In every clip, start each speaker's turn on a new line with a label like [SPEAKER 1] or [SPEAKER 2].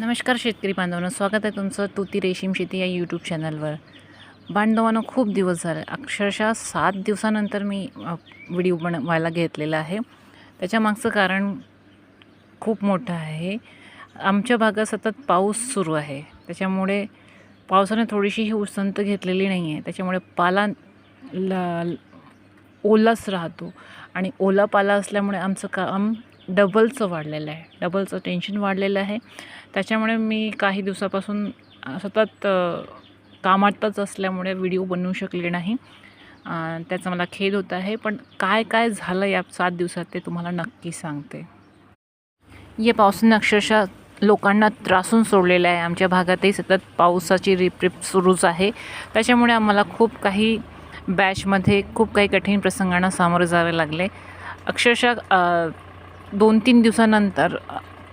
[SPEAKER 1] नमस्कार शेतकरी बांधवांनो स्वागत आहे तुमचं तुती रेशीम शेती या यूट्यूब चॅनलवर बांधवांनो खूप दिवस झाले. अक्षरशः सात दिवसानंतर मी व्हिडिओ बनवायला घेतलेला आहे. त्याच्या मागचं कारण खूप मोठं आहे. आमच्या भागात सतत पाऊस सुरू आहे. त्याच्यामुळे पावसाने थोडीशी ही उसंत घेतलेली नाही आहे त्याच्यामुळे पाला ल ओलाच राहतो. आणि ओला पाला असल्यामुळे आमचं काम डबलचं वाढलेलं आहे. डबलचं टेन्शन वाढलेलं आहे. त्याच्यामुळे मी काही दिवसापासून सतत कामातच असल्यामुळे व्हिडिओ बनवू शकले नाही. त्याचा मला खेद होत आहे पण काय काय झालं या सात दिवसात ते तुम्हाला नक्की सांगते. या पावसाने अक्षरशः लोकांना त्रासून सोडलेलं आहे. आमच्या भागातही सतत पावसाची रिपरिप सुरूच आहे. त्याच्यामुळे आम्हाला खूप काही बॅचमध्ये खूप काही कठीण प्रसंगांना सामोरे जावे लागले. अक्षरशः दोन तीन दिवसानंतर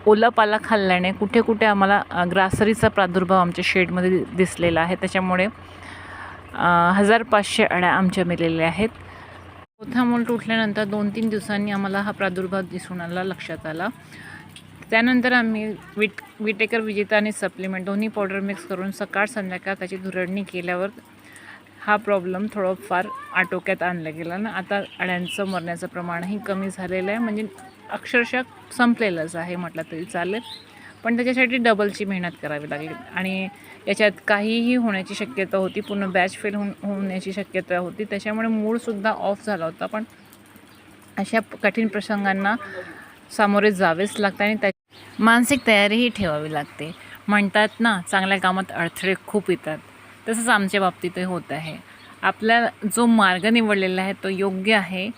[SPEAKER 1] ओला पाला खाल्ल्याने कुठे कुठे आम्हाला ग्रासरीचा प्रादुर्भाव आमच्या शेडमध्ये दिसलेला आहे. त्याच्यामुळे हजार पाचशे अड्या आमच्या मेलेल्या आहेत. चौथा मूल तुटल्यानंतर दोन तीन दिवसांनी आम्हाला हा प्रादुर्भाव दिसून आला लक्षात आला. त्यानंतर आम्ही विट विटेकर विजेता आणि सप्लिमेंट दोन्ही पावडर मिक्स करून सकाळ संध्याकाळ त्याची धुरडणी केल्यावर हा प्रॉब्लेम थोडंफार आटोक्यात आणला गेला ना. आता अड्यांचं मरण्याचं प्रमाणही कमी झालेलं आहे. म्हणजे अक्षरशः संपलेलंच आहे म्हटलं तरी चालेल. पण त्याच्यासाठी डबलची मेहनत करावी लागली. आणि याच्यात काहीही होण्याची शक्यता होती पूर्ण बॅच फेल होऊन होण्याची शक्यता होती. त्याच्यामुळे मूडसुद्धा ऑफ झाला होता. पण अशा कठीण प्रसंगांना सामोरे जावेच लागतं आणि त्या मानसिक तयारीही ठेवावी लागते. म्हणतात ना चांगल्या कामात अडथळे खूप येतात. तसंच आमच्या बाबतीतही होत आहे. आपला जो मार्ग निवडलेला आहे तो योग्य आहे.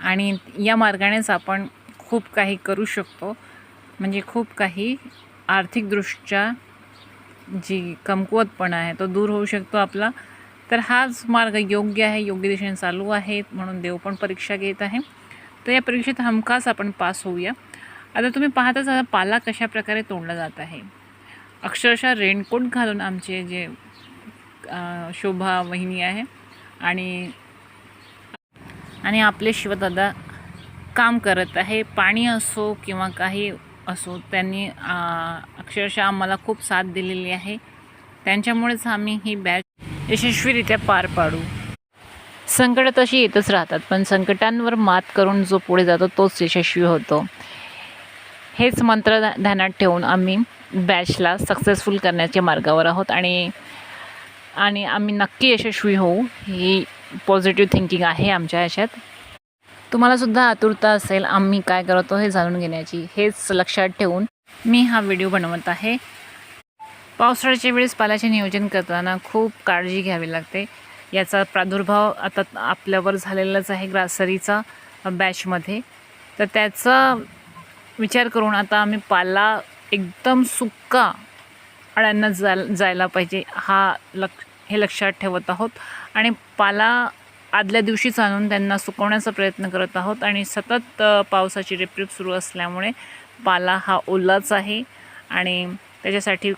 [SPEAKER 1] आणि या मार्गानेच आपण खूप काही करू शकतो. म्हणजे खूप काही आर्थिकदृष्ट्या जी कमकुवतपणा आहे तो दूर होऊ शकतो आपला. तर हाच मार्ग योग्य आहे योग्य दिशेने चालू आहे म्हणून देव पण परीक्षा घेत आहे. तर या परीक्षेत हमखास आपण पास होऊया. आता तुम्ही पाहताच आता पाला कशा प्रकारे तोडला जात आहे. अक्षरशः रेनकोट घालून आमचे जे शोभा वहिनी आहे आणि आणि आपले शिवदादा काम करत आहे पाणी असो किंवा काही असो त्यांनी अक्षरशः आम्हाला खूप साथ दिलेली आहे. त्यांच्यामुळेच आम्ही ही बॅच यशस्वीरित्या पार पाडू. संकट तशी येतच राहतात पण संकटांवर मात करून जो पुढे जातो तोच यशस्वी होतो. हेच मंत्र ध्या- ध्यानात ठेवून आम्ही बॅचला सक्सेसफुल करण्याच्या मार्गावर आहोत आणि आणि आम्ही नक्की यशस्वी होऊ ही पॉझिटिव्ह थिंकिंग आहे आमच्या याच्यात तुम्हालासुद्धा आतुरता असेल आम्ही काय करतो हे जाणून घेण्याची. हेच लक्षात ठेवून मी हा व्हिडिओ बनवत आहे. पावसाळ्याच्या वेळेस पाल्याचे नियोजन करताना खूप काळजी घ्यावी लागते. याचा प्रादुर्भाव आता आपल्यावर झालेलाच आहे ग्रासरीचा बॅचमध्ये. तर त्याचा विचार करून आता आम्ही पाला एकदम सुक्का अळ्यांना जा जायला पाहिजे हा लक्ष हे लक्षात ठेवत आहोत. आणि पाला आदल्या दिवशीच आणून त्यांना सुकवण्याचा प्रयत्न करत आहोत आणि सतत पावसाची रिपरिप सुरू असल्यामुळे पाला हा ओलाच आहे आणि त्याच्यासाठी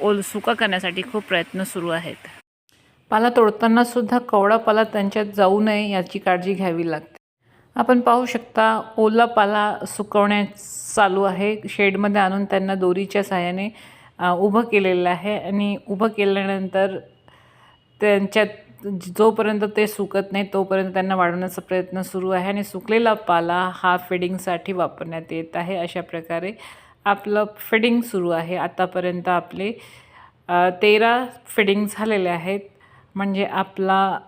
[SPEAKER 1] ओल सुका करण्यासाठी खूप प्रयत्न सुरू आहेत. पाला तोडताना सुद्धा कवडा पाला त्यांच्यात जाऊ नये याची काळजी घ्यावी लागते. आपण पाहू शकता ओला पाला सुकवण्यास चालू आहे. शेडमध्ये आणून त्यांना दोरीच्या सहाय्याने उभं केलेलं आहे आणि उभं केल्यानंतर त्यांच्यात जोपर्यंत ते सुकत नाही तोपर्यंत त्यांना वाढवण्याचा प्रयत्न सुरू आहे आणि सुकलेला पाला हा फिडिंगसाठी वापरण्यात येत आहे. अशा प्रकारे आपलं फिडिंग सुरू आहे. आतापर्यंत आपले तेरा फिडिंग झालेले आहेत. म्हणजे आपला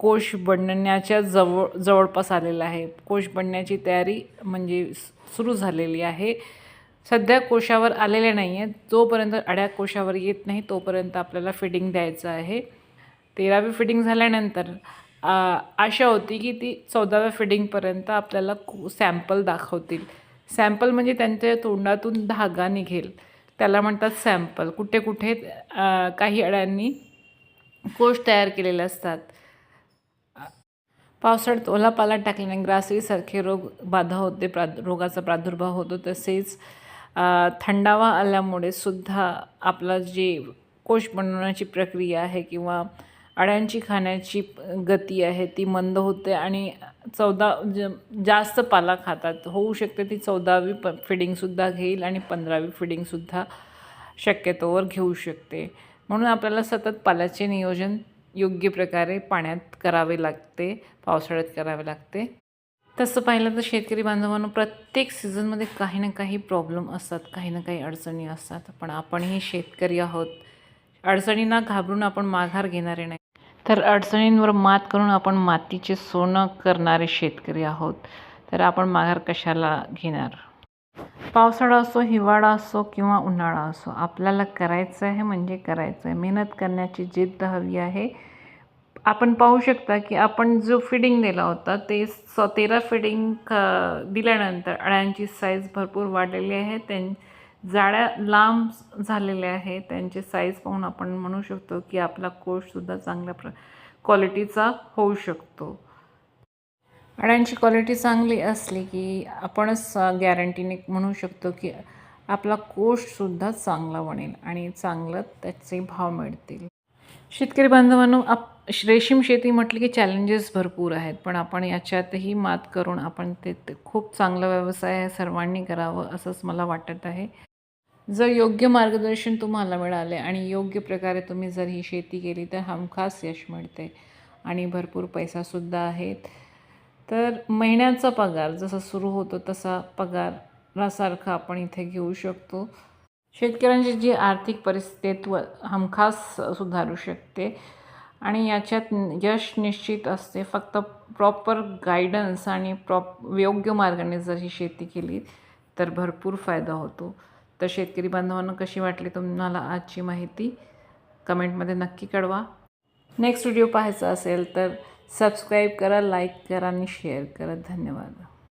[SPEAKER 1] कोश बनण्याच्या जवळ जवळपास आलेला आहे. कोश बनण्याची तयारी म्हणजे सुरू झालेली आहे. सध्या कोशावर आलेले नाही आहेत जोपर्यंत अड्या कोशावर येत नाही तोपर्यंत आपल्याला फिडिंग द्यायचं आहे. तेरावी फिटिंग झाल्यानंतर आशा होती की ती चौदाव्या फिटिंगपर्यंत आपल्याला सॅम्पल दाखवतील. सॅम्पल म्हणजे त्यांच्या तोंडातून धागा निघेल. त्याला म्हणतात सॅम्पल कुठे कुठे काही अड्यांनी कोश तयार केलेले असतात. पावसाळ्यात ओला पाला टाकल्याने ग्रासरीसारखे रोग बाधा होते प्रा रोगाचा प्रादुर्भाव होतो. तसेच थंडावा आल्यामुळे सुद्धा आपला जे कोश बनवण्याची प्रक्रिया आहे किंवा अळ्यांची खाण्याची गती आहे ती मंद होते आणि चौदा ज जास्त पाला खातात. होऊ शकते ती चौदावी प फिडिंगसुद्धा घेईल आणि पंधरावी फिडिंगसुद्धा शक्यतोवर घेऊ शकते. म्हणून आपल्याला सतत पाल्याचे नियोजन योग्य प्रकारे पाण्यात करावे लागते पावसाळ्यात करावे लागते. तसं पाहिलं तर शेतकरी बांधवांना प्रत्येक सीझनमध्ये काही ना काही प्रॉब्लेम असतात काही ना काही अडचणी असतात. पण आपणही शेतकरी आहोत. अडचणींना घाबरून आपण माघार घेणारे नाही. तर अडचणींवर मात करून आपण मातीचे सोनं करणारे शेतकरी आहोत. तर आपण माघार कशाला घेणार? पावसाळा असो हिवाळा असो किंवा उन्हाळा असो आपल्याला करायचं आहे म्हणजे करायचं आहे मेहनत करण्याची जिद्द हवी आहे. आपण पाहू शकता की आपण जो फिडिंग दिला होता ते स तेरा फिडिंग क दिल्यानंतर अळ्यांची साईज भरपूर वाढलेली आहे. त्यां जाळ्या लांब झालेल्या आहे त्यांचे साईज पाहून आपण म्हणू शकतो की आपला कोषसुद्धा चांगल्या प्र क्वालिटीचा होऊ शकतो. अळ्यांची क्वालिटी चांगली असली की आपणच गॅरंटीने म्हणू शकतो की आपला कोषसुद्धा चांगला बनेल आणि चांगलं त्याचे भाव मिळतील. शेतकरी बांधवांनो आप रेशीम शेती म्हटली की चॅलेंजेस भरपूर आहेत. पण आपण याच्यातही मात करून आपण ते ते खूप चांगला व्यवसाय आहे सर्वांनी करावं असंच मला वाटत आहे. जर योग्य मार्गदर्शन तुम्हाला मिळाले आणि योग्य प्रकारे तुम्ही जर ही शेती केली तर हमखास यश मिळते. आणि भरपूर पैसासुद्धा आहेत. तर महिन्याचा पगार जसा सुरू होतो तसा पगारासारखा आपण इथे घेऊ शकतो. शेतकऱ्यांची जी आर्थिक परिस्थिती व हमखास सुधारू शकते. आणि याच्यात यश निश्चित असते. फक्त प्रॉपर गायडन्स आणि प्रॉप योग्य मार्गाने जर ही शेती केली तर भरपूर फायदा होतो. तर शेतकरी बांधवांना कशी वाटली तुम्हाला आजची माहिती? कमेंटमध्ये नक्की कळवा. नेक्स्ट व्हिडिओ पाहायचा असेल तर सबस्क्राईब करा लाईक करा आणि शेअर करा. धन्यवाद.